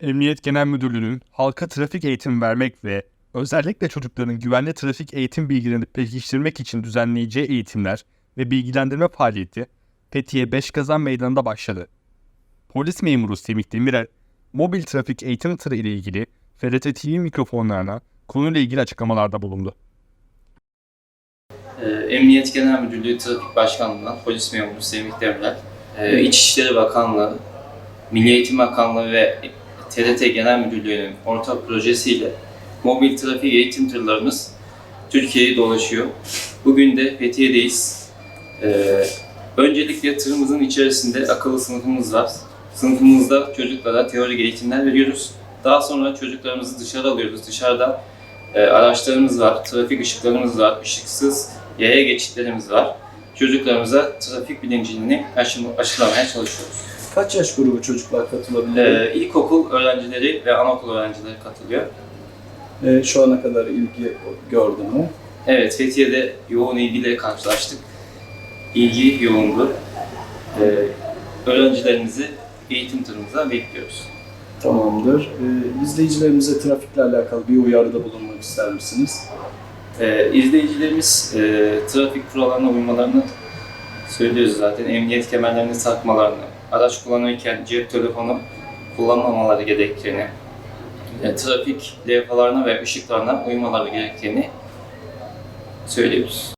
Emniyet Genel Müdürlüğü'nün halka trafik eğitimi vermek ve özellikle çocukların güvenli trafik eğitim bilgilerini pekiştirmek için düzenleyeceği eğitimler ve bilgilendirme faaliyeti Fethiye Beşkazan Meydanı'nda başladı. Polis memuru Semih Demirer, mobil trafik eğitim tırı ile ilgili FRT TV mikrofonlarına konuyla ilgili açıklamalarda bulundu. Ee, Emniyet Genel Müdürlüğü Trafik Başkanlığı'ndan polis memuru Semih Demirel, e, İçişleri Bakanlığı, Milli Eğitim Bakanlığı ve TRT Genel Müdürlüğü'nün ortak projesiyle mobil trafik eğitim tırlarımız Türkiye'yi dolaşıyor. Bugün de Fethiye'deyiz. Ee, öncelikle tırımızın içerisinde akıllı sınıfımız var. Sınıfımızda çocuklara teorik eğitimler veriyoruz. Daha sonra çocuklarımızı dışarı alıyoruz. Dışarıda e, araçlarımız var, trafik ışıklarımız var, ışıksız yaya geçitlerimiz var. Çocuklarımıza trafik bilincini aşı, aşılamaya çalışıyoruz. Kaç yaş grubu çocuklar katılabilir? Ee, ilkokul öğrencileri ve anaokul öğrencileri katılıyor. Ee, şu ana kadar ilgi gördü mü? Evet, Fethiye'de yoğun ilgiyle karşılaştık. İlgi yoğundu. Ee, öğrencilerimizi eğitim turumuza bekliyoruz. Tamamdır. Ee, izleyicilerimize trafikle alakalı bir uyarıda bulunmak ister misiniz? Ee, izleyicilerimiz e, trafik kurallarına uymalarını söylüyoruz zaten. Emniyet kemerlerini takmalarını, araç kullanırken cep telefonu kullanmamaları gerektiğini, e, trafik levhalarına ve ışıklarına uymaları gerektiğini söylüyoruz.